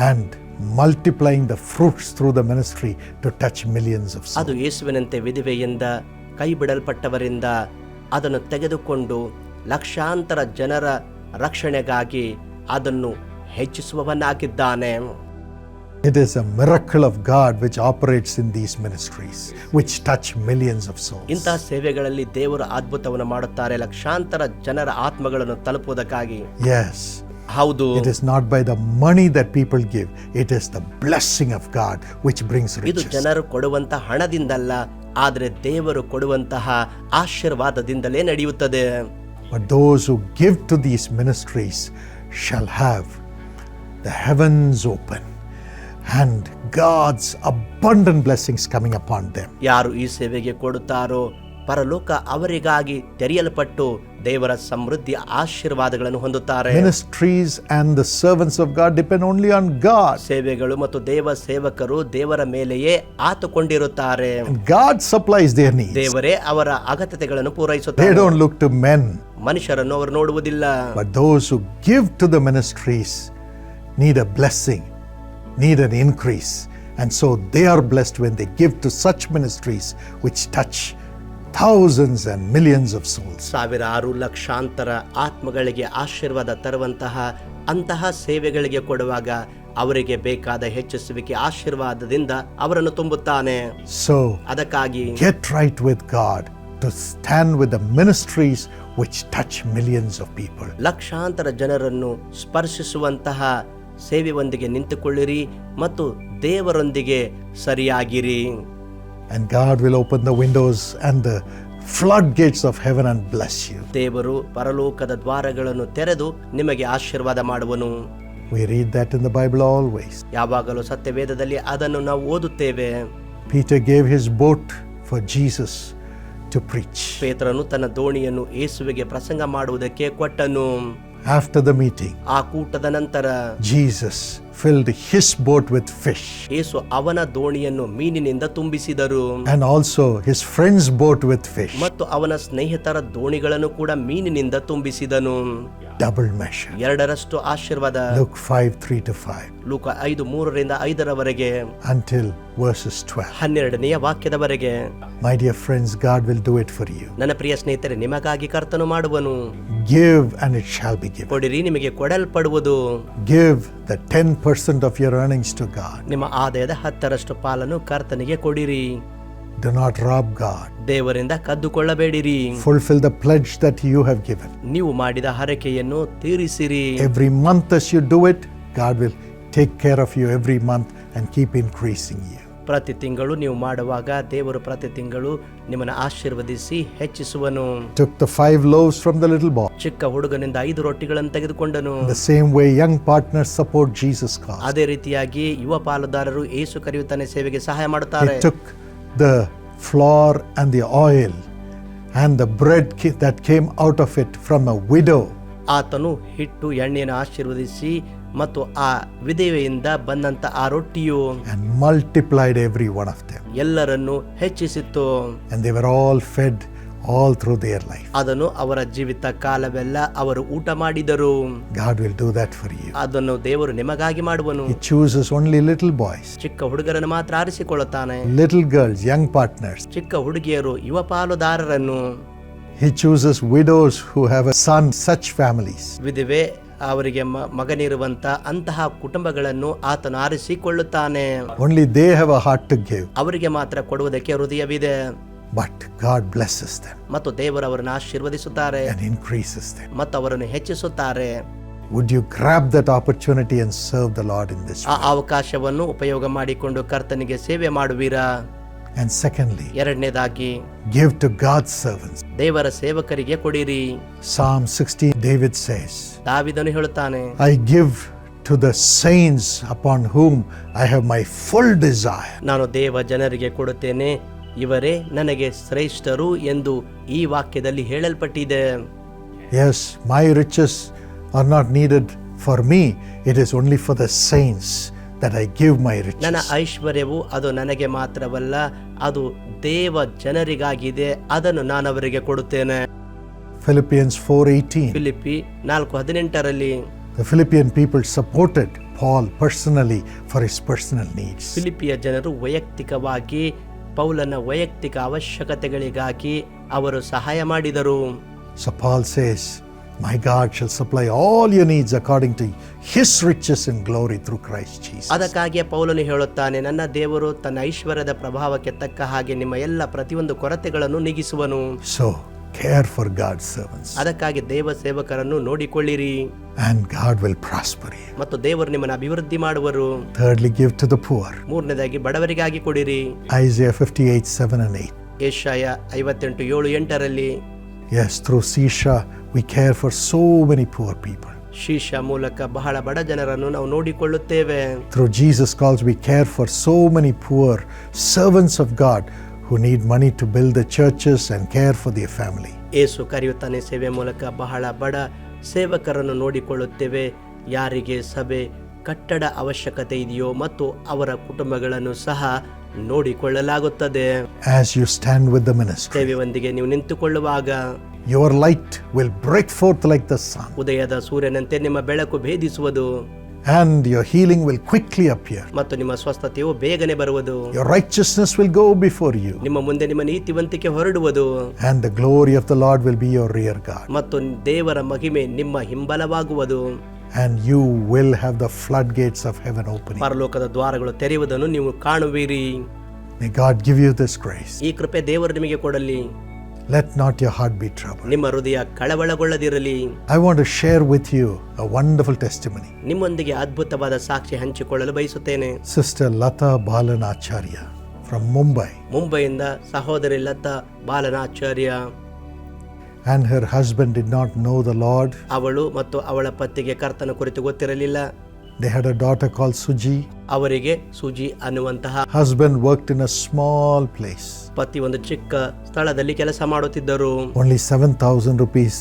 and multiplying the fruits through the ministry to touch millions of souls. ಅದು ಯೇಸುವಿನಂತೆ ವಿಧವೆಯಿಂದ ಕೈ ಬಿಡಲ್ಪಟ್ಟವರಿಂದ ಅದನ್ನು ತೆಗೆದುಕೊಂಡು ಲಕ್ಷಾಂತರ ಜನರ ರಕ್ಷಣೆಗಾಗಿ ಅದನ್ನು ಹೆಚ್ಚಿಸುವವನಾಗಿದ್ದಾನೆ It is a miracle of God which operates in these ministries, which touch millions of souls. ಇಂತಹ ಸೇವೆಗಳಲ್ಲಿ ದೇವರು ಅದ್ಭುತವನ್ನು ಮಾಡುತ್ತಾರೆ ಲಕ್ಷಾಂತರ ಜನರ ಆತ್ಮಗಳನ್ನು ತಲುಪುವುದಕ್ಕಾಗಿ Yes, ಹೌದು it is not by the money that people give, it is the blessing of God which brings ಇದು riches. ಜನರು ಕೊಡುವಂತ ಹಣದಿಂದಲ್ಲ ಆದರೆ ದೇವರು ಕೊಡುವಂತಹ ಆಶೀರ್ವಾದದಿಂದಲೇ ನಡೆಯುತ್ತದೆ But those who give to these ministries shall have the heavens open and God's abundant blessings coming upon them. ಯಾರು ಈ ಸೇವೆಗೆ ಕೊಡುತ್ತಾರೋ ಪರಲೋಕ ಅವರಿಗಾಗಿ ತೆರೆಯಲ್ಪಟ್ಟು ದೇವರ ಸಮೃದ್ಧಿ ಆಶೀರ್ವಾದಗಳನ್ನು ಹೊಂದುತ್ತಾರೆ ministries and the servants of God depend only on God ಸೇವೆಗಳು ಮತ್ತು ದೇವ ಸೇವಕರು ದೇವರ ಮೇಲೆಯೇ ಆತುಕೊಂಡಿರುತ್ತಾರೆ ಗಾಡ್ ಸಪ್ಲೈಸ್ their needs. ದೇವರೇ ಅವರ ಅಗತ್ಯತೆಗಳನ್ನು ಪೂರೈಸುತ್ತಾರೆ don't look to men, ಮನುಷ್ಯರನ್ನು ಅವರು ನೋಡುವುದಿಲ್ಲ but those who give to the ministries need a blessing, need an increase. And so they are blessed when they give to such ministries which touch thousands and millions of souls. ಸಾವಿರಾರು ಲಕ್ಷಾಂತರ ಆತ್ಮಗಳಿಗೆ ಆಶೀರ್ವಾದ ತರುವಂತಹ ಅಂತಹ ಸೇವೆಗಳಿಗೆ ಕೊಡುವಾಗ ಅವರಿಗೆ ಬೇಕಾದ ಹೆಚ್ಚಿಸುವಿಕೆ ಆಶೀರ್ವಾದದಿಂದ ಅವರನ್ನು ತುಂಬುತ್ತಾನೆ So ಅದಕ್ಕಾಗಿ get right with God to stand with the ministries which touch millions of people. ಲಕ್ಷಾಂತರ ಜನರನ್ನು ಸ್ಪರ್ಶಿಸುವಂತಹ ಸೇವೆಯೊಂದಿಗೆ ನಿಂತುಕೊಳ್ಳಿರಿ ಮತ್ತು ದೇವರೊಂದಿಗೆ ಸರಿಯಾಗಿರಿ And God will open the windows and the floodgates of heaven and bless you. ದೇವರು ಪರಲೋಕದ ದ್ವಾರಗಳನ್ನು ತೆರೆದು ನಿಮಗೆ ಆಶೀರ್ವಾದ ಮಾಡುವನು We read that in the Bible always. ಯಾವಾಗಲೂ ಸತ್ಯವೇದದಲ್ಲಿ ಅದನ್ನು ನಾವು ಓದುತ್ತೇವೆ Peter gave his boat for Jesus to preach. ಪೇತ್ರನು ತನ್ನ ದೋಣಿಯನ್ನು ಯೇಸುವಿಗೆ ಪ್ರಸಂಗ ಮಾಡುವುದಕ್ಕೆ ಕೊಟ್ಟನು After the meeting, ಆ ಕೂಟದ ನಂತರ Jesus filled his boat with fish ಯೇಸು ಅವನ ದೋಣಿಯನ್ನು ಮೀನಿನಿಂದ ತುಂಬಿಸಿದರು and also his friend's boat with fish. ಮತ್ತು ಅವನ ಸ್ನೇಹಿತರ ದೋಣಿಗಳನ್ನು ಕೂಡ ಮೀನಿನಿಂದ ತುಂಬಿಸಿದನು Double measure. ಎರಡರಷ್ಟು ಆಶೀರ್ವಾದ Luke 5 3 to 5 ಲೂಕ ಐದು ಮೂರರಿಂದ ಐದರವರೆಗೆ until verses 12. ಹನ್ನೆರಡನೆಯ ವಾಕ್ಯದವರೆಗೆ My dear friends, God will do it for you. ನನ್ನ ಪ್ರಿಯ ಸ್ನೇಹಿತರೆ ನಿಮಗಾಗಿ ಕರ್ತನು ಮಾಡುವನು Give and it shall be given. ಕೊಡಿರಿ ನಿಮಗೆ ಕೊಡಲ್ಪಡುವುದು Give the 10% of your earnings to God. ನಿಮ್ಮ ಆದಾಯದ ಹತ್ತರಷ್ಟು ಪಾಲನ್ನು ಕರ್ತನಿಗೆ ಕೊಡಿರಿ Do not rob God. ದೇವರಿಂದ ಕದ್ದುಕೊಳ್ಳಬೇಡಿರಿ Fulfill the pledge that you have given. ನೀವು ಮಾಡಿದ ಹರಕೆಯನ್ನು ತೀರಿಸಿರಿ Every month as you do it, God will take care of you every month and keep increasing you. ಪ್ರತಿ ತಿಂಗಳು ನೀವು ಮಾಡುವಾಗ ದೇವರು ಪ್ರತಿ ತಿಂಗಳು ನಿಮ್ಮನ್ನು ಆಶೀರ್ವದಿಸಿ ಹೆಚ್ಚಿಸುವನು. Took the five loaves from ದಲ್ಲಿ ಇರಲ್ ಬಾ ಚಿಕ್ಕ ಹುಡುಗನಿಂದ ಐದು ರೊಟ್ಟಿಗಳನ್ನು ತೆಗೆದುಕೊಂಡನು. Same way young partner support ಜೀಸಸ್ಕೋ ಅದೇ ರೀತಿಯಾಗಿ ಯುವ ಪಾಲುದಾರರು ಏಸು ಕರೆಯುತ್ತಾನೆ ಸೇವೆಗೆ ಸಹಾಯ ಮಾಡುತ್ತಾರೆ. Took the flour and the oil and the bread that came out of it from a widow ಆತನು ಹಿಟ್ಟು ಎಣ್ಣೆಯನ್ನು ಆಶೀರ್ವದಿಸಿ ಮತ್ತು ಆ ವಿಧವೆಯಿಂದ ಬಂದಂತ ಆ ರೊಟ್ಟಿಯು multiplied every one of them ಎಲ್ಲರನ್ನು ಹೆಚ್ಚಿಸಿತ್ತು and they were all fed all through their life ಅದನು ಅವರ ಜೀವಿತ ಕಾಲವೆಲ್ಲ ಅವರು ಊಟ ಮಾಡಿದರು. God will do that for you ಅದನ್ನು ದೇವರು ನಿಮಗಾಗಿ ಮಾಡುವನು. He chooses only little boys ಚಿಕ್ಕ ಹುಡುಗರನ್ನು ಮಾತ್ರ ಆರಿಸಿಕೊಳ್ಳತಾನೆ ಲಿಟಲ್ ಗರ್ಲ್ಸ್ ಯಂಗ್ ಪಾರ್ಟ್ನರ್ಸ್ ಚಿಕ್ಕ ಹುಡುಗಿಯರು ಯುವ ಪಾಲುದಾರರನ್ನು. He chooses widows who have a son such families way ಅವರಿಗೆ ಮಗನಿರುವಂತ ಅಂತಹ ಕುಟುಂಬಗಳನ್ನು ಆತನು ಆರಿಸಿಕೊಳ್ಳುತ್ತಾನೆ. ಓನ್ಲಿ ದೇಹವ ಹಾಟ್ give, ಅವರಿಗೆ ಮಾತ್ರ ಕೊಡುವುದಕ್ಕೆ ಹೃದಯವಿದೆ. But God blesses them. ಮತ್ತು ದೇವರು ಅವರನ್ನು ಆಶೀರ್ವದಿಸುತ್ತಾರೆ. And increases them. ಮತ್ತು ಅವರನ್ನು ಹೆಚ್ಚಿಸುತ್ತಾರೆ. Would you grab that opportunity and serve the Lord in this ಆ? ಅವಕಾಶವನ್ನು ಉಪಯೋಗ ಮಾಡಿಕೊಂಡು ಕರ್ತನಿಗೆ ಸೇವೆ ಮಾಡುವಿರಾ? And secondly, ಎರಡನೇದಾಗಿ give to God's servants. ದೇವರ ಸೇವಕರಿಗೆ ಕೊಡಿರಿ Psalm 16, David says, ದಾವಿದನು ಹೇಳುತ್ತಾನೆ I give to the saints upon whom I have my full desire. ನಾನು ದೇವ ಜನರಿಗೆ ಕೊಡುತ್ತೇನೆ ಇವರೇ ನನಗೆ ಶ್ರೇಷ್ಠರು ಎಂದು ಈ ವಾಕ್ಯದಲ್ಲಿ ಹೇಳಲ್ಪಟ್ಟಿದೆ Yes, my riches are not needed for me, it is only for the saints That I my my ನನ್ನ ಐಶ್ವರ್ಯವು ಅದು ನನಗೆ ಮಾತ್ರವಲ್ಲ ಅದು ದೇವ ಜನರಿಗಾಗಿದೆ ಅದನ್ನು ನಾನು ಅವರಿಗೆ ಕೊಡುತ್ತೇನೆ Philippians 4:18. ಫಿಲಿಪಿ ನಾಲ್ಕು ಹದಿನೆಂಟರಲ್ಲಿ The Philippian people supported Paul personally for his personal needs. ಫಿಲಿಪಿಯ ಜನರು ವೈಯಕ್ತಿಕವಾಗಿ ಪೌಲನ ವೈಯಕ್ತಿಕ ಅವಶ್ಯಕತೆಗಳಿಗಾಗಿ ಅವರು ಸಹಾಯ ಮಾಡಿದರು So Paul says, My God shall supply all your needs according to his riches and glory through Christ Jesus. ಅದಕ್ಕಾಗಿಯೇ ಪೌಲನು ಹೇಳುತ್ತಾನೆ ನನ್ನ ದೇವರು ತನ್ನ ಐಶ್ವರ್ಯದ ಪ್ರಭಾವಕ್ಕೆ ತಕ್ಕ ಹಾಗೆ ನಿಮ್ಮ ಎಲ್ಲ ಪ್ರತಿಯೊಂದು ಕೊರತೆಗಳನ್ನು ನೀಗಿಸುವನು So, care for God's servants, ಅದಕ್ಕಾಗಿ ದೇವ ಸೇವಕರನ್ನು ನೋಡಿಕೊಳ್ಳಿರಿ and God will prosper you. ಮತ್ತು ದೇವರು ನಿಮ್ಮನ್ನು ಅಭಿವೃದ್ಧಿ ಮಾಡುವರು Thirdly, give to the poor. ಮೂರನೇದಾಗಿ ಬಡವರಿಗಾಗಿ ಕೊಡಿರಿ Isaiah 58 7 and 8. ಏಷಾಯ ಐವತ್ತೆಂಟು ಏಳು ಎಂಟರಲ್ಲಿ Yes, through Sisha, we care for so many poor people ಶಿಷ್ಯ ಮೂಲಕ ಬಹಳ ಬಡ ಜನರನ್ನು ನಾವು ನೋಡಿಕೊಳ್ಳುತ್ತೇವೆ. Through Jesus Calls we care for so many poor servants of God who need money to build the churches and care for the family ಏಸು ಕರೆಯುತ್ತಾನೆ ಸೇವೆ ಮೂಲಕ ಬಹಳ ಬಡ ಸೇವಕರನ್ನು ನೋಡಿಕೊಳ್ಳುತ್ತೇವೆ. ಯಾರಿಗೆ ಸಭೆ ಕಟ್ಟಡ ಅವಶ್ಯಕತೆ ಇದೆಯೋ ಮತ್ತು ಅವರ ಕುಟುಂಬಗಳನ್ನು ಸಹ ನೋಡಿಕೊಳ್ಳಲಾಗುತ್ತದೆ. ಸೇವೆ ಒಂದಿಗೆ ನೀವು ನಿಂತುಕೊಳ್ಳುವಾಗ your light will break forth like the sun, ಉದಯದ ಸೂರ್ಯನಂತೆ ನಿಮ್ಮ ಬೆಳಕು ಭೇದಿಸುವುದು and your healing will quickly appear. ಮತ್ತು ನಿಮ್ಮ ಸ್ವಸ್ಥತೆಯು ಬೇಗನೆ ಬರುವುದು Your righteousness will go before you, ನಿಮ್ಮ ಮುಂದೆ ನಿಮ್ಮ ನೀತಿವಂತಿಕೆ ಹೊರಡುವುದು and the glory of the Lord will be your rear guard. ಮತ್ತು ದೇವರ ಮಹಿಮೆ ನಿಮ್ಮ ಹಿಂಬಲವಾಗುವುದು And you will have the floodgates of heaven opening. ಪರಲೋಕದ ದ್ವಾರಗಳು ತೆರೆಯುವುದನ್ನು ನೀವು ಕಾಣುವಿರಿ May God give you this grace. ಈ ಕೃಪೆ ದೇವರು ನಿಮಗೆ ಕೊಡಲಿ Let not your heart be troubled. ನಿಮ್ಮ ಹೃದಯ ಕಳವಳಗೊಳ್ಳದಿರಲಿ I want to share with you a wonderful testimony. ನಿಮ್ಮೊಂದಿಗೆ ಅದ್ಭುತವಾದ ಸಾಕ್ಷಿ ಹಂಚಿಕೊಳ್ಳಲು ಬಯಸುತ್ತೇನೆ Sister Lata Balanacharya from Mumbai ಮುಂಬೈಯಿಂದ ಸಹೋದರಿ Lata ಬಾಲನಾಚಾರ್ಯ and her husband did not know the Lord. ಅವಳು ಮತ್ತು ಅವಳ ಪತ್ತಿಗೆ ಕರ್ತನ ಕುರಿತು ಗೊತ್ತಿರಲಿಲ್ಲ They had a daughter called Suji. ಅವರಿಗೆ ಸುಜಿ ಅನ್ನುವಂತಹ Husband worked in a small place. ಪತಿ ಒಂದು ಚಿಕ್ಕ ಸ್ಥಳದಲ್ಲಿ ಕೆಲಸ ಮಾಡುತ್ತಿದ್ದರು Only 7,000 rupees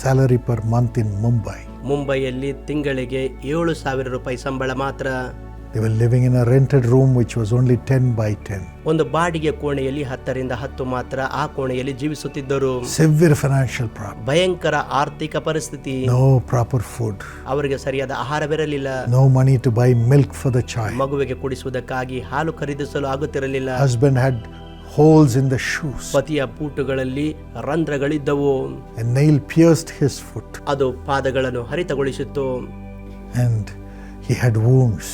salary per month in Mumbai. ಮುಂಬೈಯಲ್ಲಿ ತಿಂಗಳಿಗೆ ಏಳು ಸಾವಿರ ರೂಪಾಯಿ ಸಂಬಳ ಮಾತ್ರ They were living in a rented room which was only 10 by 10. ಒಂದು ಬಾಡಿಗೆ ಕೋಣೆಯಲ್ಲಿ ಹತ್ತರಿಂದ ಹತ್ತು ಮಾತ್ರ ಆ ಕೋಣೆಯಲ್ಲಿ ಜೀವಿಸುತ್ತಿದ್ದರು Severe financial problem. ಭಯಂಕರ ಆರ್ಥಿಕ ಪರಿಸ್ಥಿತಿ No proper food. ಅವರಿಗೆ ಸರಿಯಾದ ಆಹಾರವಿರಲಿಲ್ಲ No money to buy milk for the child. ಮಗುವಿಗೆ ಕುಡಿಸುವುದಕ್ಕಾಗಿ ಹಾಲು ಖರೀದಿಸಲು ಆಗುತ್ತಿರಲಿಲ್ಲ Husband had holes in the shoes. ಪತಿಯ ಬೂಟುಗಳಲ್ಲಿ ರಂಧ್ರಗಳಿದ್ದವು A nail pierced his foot ಅದು ಪಾದಗಳನ್ನು ಹರಿತಗೊಳಿಸಿತ್ತು and he had wounds.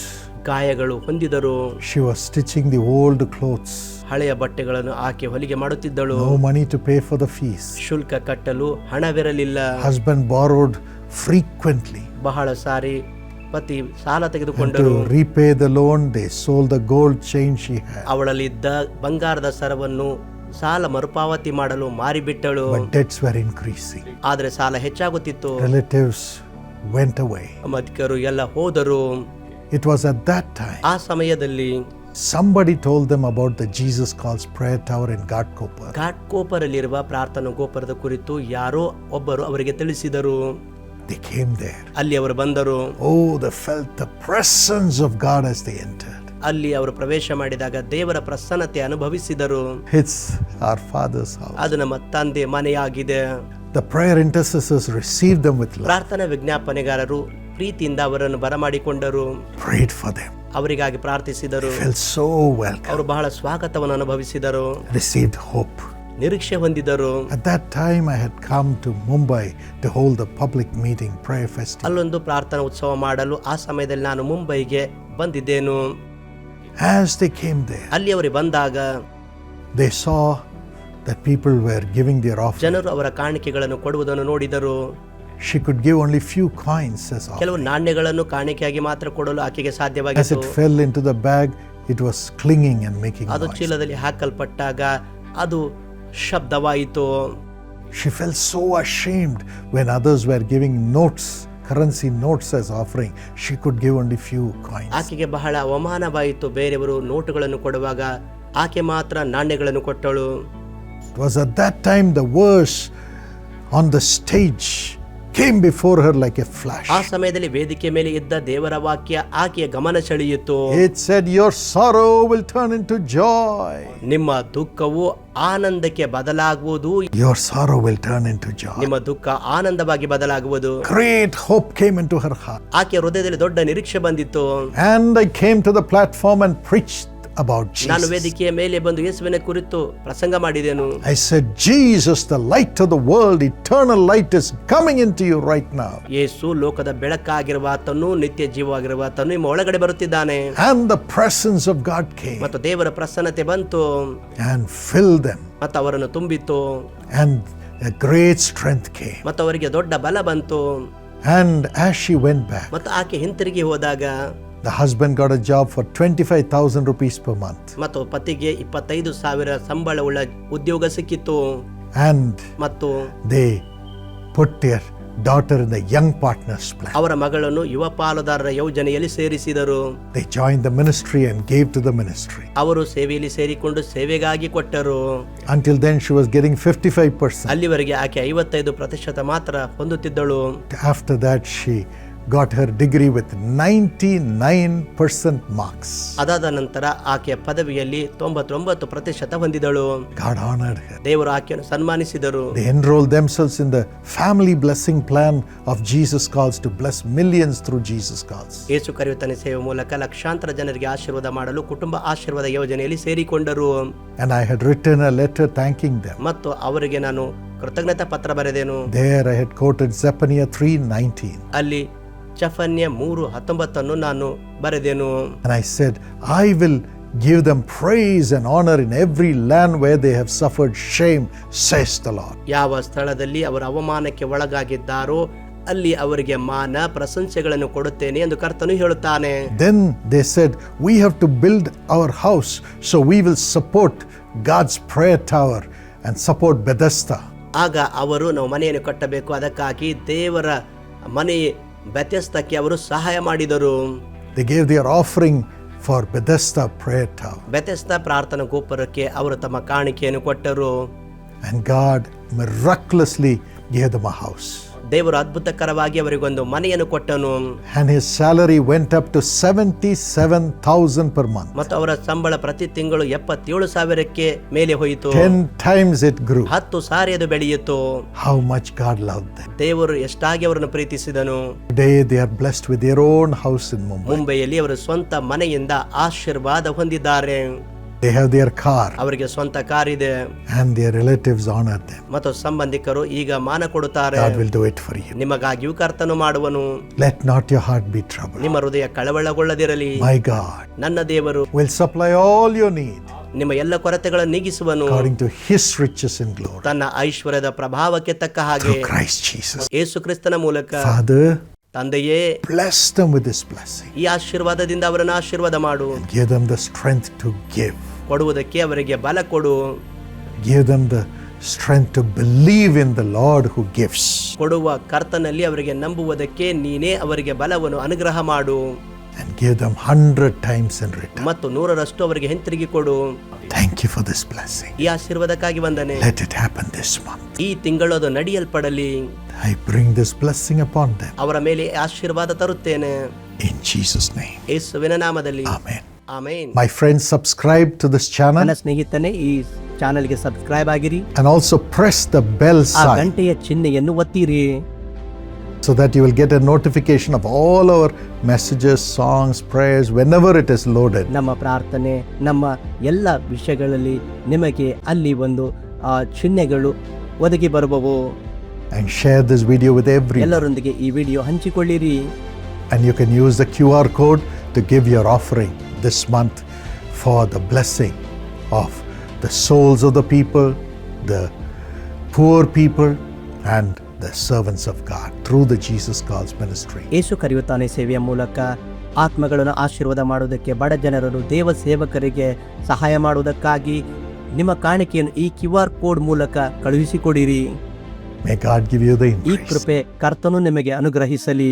ಗಾಯಗಳು ಹೊಂದಿದರು. She was stitching the old clothes ಹಳೆಯ ಬಟ್ಟೆಗಳನ್ನು ಆಕೆ ಹೊಲಿಗೆ ಮಾಡುತ್ತಿದ್ದಳು. No money to pay for the fees ಶುಲ್ಕ ಕಟ್ಟಲು ಹಣವಿರಲಿಲ್ಲ. ಹಸ್ಬೆಂಡ್ ಬಾರೋಡ್ ಫ್ರೀಕ್ವೆಂಟ್ಲಿ ಬಹಳ ಸಾರಿ ಪತಿ ಸಾಲ ತೆಗೆದುಕೊಂಡರು. Repay the loan they sold the gold chain she had ಅವಳಲ್ಲಿದ್ದ ಬಂಗಾರದ ಸರವನ್ನು ಸಾಲ ಮರುಪಾವತಿ ಮಾಡಲು ಮಾರಿಬಿಟ್ಟಳು. ಡೆಟ್ಸ್ ವರ್ ಇನ್ಕ್ರೀಸಿಂಗ್ ಆದರೆ ಸಾಲ ಹೆಚ್ಚಾಗುತ್ತಿತ್ತು. ರಿಲೇಟಿವ್ಸ್ ವೆಂಟ್ ಅವೇ ಮಧ್ಯಕರು ಎಲ್ಲ ಹೋದರು. It was at that time ಆ ಸಮಯದಲ್ಲಿ somebody told them about the Jesus Calls Prayer Tower in Ghatkopar. ಘಾಟ್ಕೋಪರಲ್ಲಿರುವ ಪ್ರಾರ್ಥನಾ ಗೋಪುರದ ಕುರಿತು ಯಾರೋ ಒಬ್ಬರು ಅವರಿಗೆ ತಿಳಿಸಿದರು They came there. ಅಲ್ಲಿ ಅವರು ಬಂದರು Oh, they felt the presence of God as they entered. ಅಲ್ಲಿ ಅವರು ಪ್ರವೇಶ ಮಾಡಿದಾಗ ದೇವರ ಪ್ರಸನ್ನತೆ ಅನುಭವಿಸಿದರು It's our Father's house. ಅದು ನಮ್ಮ ತಂದೆ ಮನೆಯಾಗಿದೆ The prayer intercessors received them with love, ಪ್ರಾರ್ಥನಾ ವಿಜ್ಞಾಪನೆಗಾರರು ಪ್ರೀತಿಯಿಂದ ಅವರನ್ನು ಬರಮಾಡಿಕೊಂಡರು prayed for them, ಅವರಿಗಾಗಿ ಪ್ರಾರ್ಥಿಸಿದರು felt so welcome, ಅವರು ಬಹಳ ಸ್ವಾಗತವನ್ನು ಅನುಭವಿಸಿದರು received hope. ನಿರೀಕ್ಷೆ ಹೊಂದಿದರು At that time, I had come to Mumbai to hold the public meeting, prayer festival. ಅಲ್ಲೊಂದು ಪ್ರಾರ್ಥನಾ ಉತ್ಸವ ಮಾಡಲು ಆ ಸಮಯದಲ್ಲಿ ನಾನು ಮುಂಬೈಗೆ ಬಂದಿದ್ದೇನು As they came there, ಅಲ್ಲಿ ಅವರು ಬಂದಾಗ they saw that people were giving their offering. ಜನರು ಅವರ ಕಾಣಿಕೆಗಳನ್ನು ಕೊಡುವುದನ್ನು ನೋಡಿದರು She could give only few coins as offering. ಕೆಲವು ನಾಣ್ಯಗಳನ್ನು ಕಾಣಿಕೆಯಾಗಿ ಮಾತ್ರ ಕೊಡಲು ಆಕೆಗೆ As ಸಾಧ್ಯವಾಗಿತ್ತು it fell into the bag, it was clinging and making ಅದು noise. ಚೀಲದಲ್ಲಿ ಹಾಕಲ್ಪಟ್ಟಾಗ ಅದು ಶಬ್ದವಾಯಿತು She felt so ashamed when others were giving notes, currency notes as offering. She could give only few coins. ಆಕೆಗೆ ಬಹಳ ಅವಮಾನವಾಯಿತು ಬೇರೆಯವರು ನೋಟುಗಳನ್ನು ಕೊಡುವಾಗ ಆಕೆ ಮಾತ್ರ ನಾಣ್ಯಗಳನ್ನು ಕೊಟ್ಟಳು It was at that time the verse on the stage came before her like a flash. ಆ ಸಮಯದಲ್ಲಿ ವೇದಿಕೆ ಮೇಲೆ ಇದ್ದ ದೇವರ ವಾಕ್ಯ ಆಕೆಯ ಗಮನ ಸೆಳೆಯಿತು It said, Your sorrow will turn into joy. ನಿಮ್ಮ ದುಃಖವು ಆನಂದಕ್ಕೆ ಬದಲಾಗುವುದು Your sorrow will turn into joy. ನಿಮ್ಮ ದುಃಖ ಆನಂದವಾಗಿ ಬದಲಾಗುವುದು Great hope came into her heart. ಆಕೆಯ ಹೃದಯದಲ್ಲಿ ದೊಡ್ಡ ನಿರೀಕ್ಷೆ ಬಂದಿತ್ತು And I came to the platform and preached about ನಾನು Jesus. ವೇದಿಕೆಯ ಮೇಲೆ ಬಂದು ಯೇಸುವಿನ ಕುರಿತು ಪ್ರಸಂಗ ಮಾಡಿದೆನು I said, Jesus, the light of the world, eternal light, is coming into you right now. ಯೇಸು ಲೋಕದ ಬೆಳಕಾಗಿರುವ ಆತನು ನಿತ್ಯ ಜೀವವಾಗಿರುವ ಆತನು ನಿಮ್ಮ ಒಳಗಡೆ ಬರುತ್ತಿದ್ದಾನೆ And the presence of God came ಮತ್ತು ದೇವರ ಪ್ರಸನ್ನತೆ ಬಂತು and filled them, ಮತ್ತು ಅವರನ್ನು ತುಂಬಿತು and a great strength came. ಮತ್ತು ಅವರಿಗೆ ದೊಡ್ಡ ಬಲ ಬಂತು And as she went back, ಮತ್ತು ಆಕೆ ಹಿಂತಿರುಗಿ ಹೋದಾಗ the husband got a job for 25,000 rupees per month. ಮತ್ತು ಪತಿಗೆ ಇಪ್ಪತ್ತೈದು ಸಾವಿರ ಸಂಬಳವುಳ್ಳ ಉದ್ಯೋಗ ಸಿಕ್ಕಿತು And ಮತ್ತು they put their daughter in the young partners plan. ಅವರ ಮಗಳನ್ನು ಯುವ ಪಾಲುದಾರರ ಯೋಜನೆಯಲ್ಲಿ ಸೇರಿಸಿದರು They joined the ministry and gave to the ministry. ಅವರು ಸೇವೆಯಲ್ಲಿ ಸೇರಿಕೊಂಡು ಸೇವೆಗಾಗಿ ಕೊಟ್ಟರು Until then, she was getting 55%. ಅಲ್ಲಿವರೆಗೆ ಆಕೆ ಐವತ್ತೈದು ಪ್ರತಿಶತ ಮಾತ್ರ ಹೊಂದುತ್ತಿದ್ದಳು After that, she got her degree with 99% marks. ಅದಾದ ನಂತರ ಆಕೆಯ ಪದವಿಯಲ್ಲಿ ತೊಂಬತ್ತೊಂಬತ್ತು ಪ್ರತಿಶತ ಹೊಂದಿದಳು ಗಾಡ್ honored her. ದೇವರು ಆಕೆಯನ್ನು ಸನ್ಮಾನಿಸಿದರು They enrolled themselves in the family blessing plan of Jesus Calls to bless millions through Jesus Calls ಯೇಸು ಕರೆಯುತ್ತಾನೆ ಸೇವೆ ಮೂಲಕ ಲಕ್ಷಾಂತರ ಜನರಿಗೆ ಆಶೀರ್ವಾದ ಮಾಡಲು ಕುಟುಂಬ ಆಶೀರ್ವಾದ ಯೋಜನೆಯಲ್ಲಿ ಸೇರಿಕೊಂಡರು and I had return a letter thanking them. ಮತ್ತು ಅವರಿಗೆ ನಾನು ಕೃತಜ್ಞತಾ ಪತ್ರ ಬರೆದೆನು There I had quoted Zephaniah 3:19. ಅಲ್ಲಿ ಚಫನ್ಯ ಮೂರು ಹತ್ತೊಂಬತ್ತನ್ನು ನಾನು ಬರೆದೆನು. I said I will give them praise and honour in every land where they have suffered shame says the Lord ಯಾವ ಸ್ಥಳದಲ್ಲಿ ಅವರ ಅವಮಾನಕ್ಕೆ ಒಳಗಾಗಿದ್ದಾರೋ ಅಲ್ಲಿ ಅವರಿಗೆ ಮಾನ ಪ್ರಶಂಸೆಗಳನ್ನು ಕೊಡುತ್ತೇನೆ ಎಂದು ಕರ್ತನು ಹೇಳುತ್ತಾನೆ. Then they said we have to build our house so we will support God's prayer tower and support Bethesda ಆಗ ಅವರು ನಾವು ಮನೆಯನ್ನು ಕಟ್ಟಬೇಕು ಅದಕ್ಕಾಗಿ ದೇವರ ಮನೆ ವ್ಯತ್ಯಸ್ತಕ್ಕೆ ಅವರು ಸಹಾಯ ಮಾಡಿದರು They gave their offering for Bethesda prayer tower. ವ್ಯತ್ಯಸ್ತ ಪ್ರಾರ್ಥನಾ ಗೋಪುರಕ್ಕೆ ಅವರು ತಮ್ಮ ಕಾಣಿಕೆಯನ್ನು ಕೊಟ್ಟರು And God miraculously gave them a house. ದೇವರು ಅದ್ಭುತಕರವಾಗಿ ಅವರಿಗೊಂದು ಮನೆಯನ್ನು ಕೊಟ್ಟನು And his salary went up to 77,000 per month. ಮತ್ತು ಅವರ ಸಂಬಳ ಪ್ರತಿ ತಿಂಗಳು ಎಪ್ಪತ್ತೇಳು ಸಾವಿರಕ್ಕೆ ಮೇಲೆ ಹೋಯಿತು 10 times it grew. ಹತ್ತು ಸಾರಿ ಅದು ಬೆಳೆಯಿತು How much God loved them. ದೇವರು ಎಷ್ಟಾಗಿ ಅವರನ್ನು ಪ್ರೀತಿಸಿದನು Today they are blessed with their own house in Mumbai. ಮುಂಬೈಯಲ್ಲಿ ಅವರು ಸ್ವಂತ ಮನೆಯಿಂದ ಆಶೀರ್ವಾದ ಹೊಂದಿದ್ದಾರೆ ದೇ ಹ್ಯಾವ್ ದಿಯರ್ ಕಾರ್ ಅವರಿಗೆ ಸ್ವಂತ ಕಾರ್ ಇದೆ. And their relatives honour them ಮತ್ತು ಸಂಬಂಧಿಕರು ಈಗ ಮಾನ ಕೊಡುತ್ತಾರೆ. God will do it for you ನಿಮಗಾಗಿ ಯು ಕರ್ತನು ಮಾಡುವನು. Let not your heart be trouble ನಿಮ್ಮ ಹೃದಯ ಕಳವಳಗೊಳ್ಳದಿರಲಿ. ಮೈ ಗಾಡ್ ನನ್ನ ದೇವರು will supply all you need ನಿಮ್ಮ ಎಲ್ಲ ಕೊರತೆಗಳನ್ನು ನೀಗಿಸುವನು. According to his riches in glory ತನ್ನ ಐಶ್ವರ್ಯದ ಪ್ರಭಾವಕ್ಕೆ ತಕ್ಕ ಹಾಗೆ. ಕ್ರೈಸ್ಟ್ ಜೀಸಸ್ ಯೇಸು ಕ್ರಿಸ್ತನ ಮೂಲಕ. ಫಾದರ್ ತಂದೆಯೇ bless them with this blessing. ಈ ಆಶೀರ್ವಾದದಿಂದ ಅವರನ್ನು ಆಶೀರ್ವಾದ ಮಾಡು Give them the strength to give. ಕೊಡುವುದಕ್ಕೆ ಅವರಿಗೆ ಬಲ ಕೊಡು Give them the strength to believe in the Lord who gives. ಕೊಡುವ ಕರ್ತನಲ್ಲಿ ಅವರಿಗೆ ನಂಬುವುದಕ್ಕೆ ನೀನೇ ಅವರಿಗೆ ಬಲವನ್ನು ಅನುಗ್ರಹ ಮಾಡು And give them hundred times in return. ಮತ್ತು ನೂರರಷ್ಟು ಅವರಿಗೆ ಹಿಂತಿರುಗಿ ಕೊಡು Thank you for this blessing. ಈ ಆಶೀರ್ವಾದಕ್ಕಾಗಿ ಬಂದನೆ Let it happen this month. ಈ ತಿಂಗಳು ಅದು ನಡೆಯಲ್ಪಡಲಿ I bring this blessing upon them. ಅವರ ಮೇಲೆ ಆಶೀರ್ವಾದ ತರುತ್ತೇನೆ In Jesus' name. ಯೇಸುವಿನ ನಾಮದಲ್ಲಿ Amen. Amen My friends, subscribe to this channel ನನ್ನ ಸ್ನೇಹಿತನೇ ಈ ಚಾನೆಲ್ಗೆ ಸಬ್ಸ್ಕ್ರೈಬ್ ಆಗಿರಿ and also press the bell ಆ sign ಗಂಟೆಯ ಚಿಹ್ನೆಯನ್ನು ಒತ್ತಿರಿ so that you will get a notification of all our messages, songs, prayers whenever it is loaded. ನಮ್ಮ ಪ್ರಾರ್ಥನೆ ನಮ್ಮ ಎಲ್ಲ ವಿಷಯಗಳಲ್ಲಿ ನಿಮಗೆ ಅಲ್ಲಿ ಒಂದು ಆ, ಚಿಹ್ನೆಗಳು ಒದಗಿ ಬರುವವು And share this video with everyone. ಎಲ್ಲರೊಂದಿಗೆ ಈ video ಹಂಚಿಕೊಳ್ಳಿರಿ And you can use the QR code to give your offering this month for the blessing of the souls of the people, the poor people, and the servants of God through the Jesus Calls ministry. ಯೇಸು ಕರೆಯುತ್ತಾನೆ ಸೇವೆಯ ಮೂಲಕ ಆತ್ಮಗಳನ್ನು ಆಶೀರ್ವಾದ ಮಾಡುವುದಕ್ಕೆ ಬಡ ಜನರನ್ನು ದೇವ ಸೇವಕರಿಗೆ ಸಹಾಯ ಮಾಡುವುದಕ್ಕಾಗಿ ನಿಮ್ಮ ಕಾಣಿಕೆಯನ್ನು ಈ ಕ್ಯೂ ಆರ್ ಕೋಡ್ ಮೂಲಕ ಕಳುಹಿಸಿಕೊಡಿರಿ ಈ. ಕೃಪೆ ಕರ್ತನು ನಿಮಗೆ ಅನುಗ್ರಹಿಸಲಿ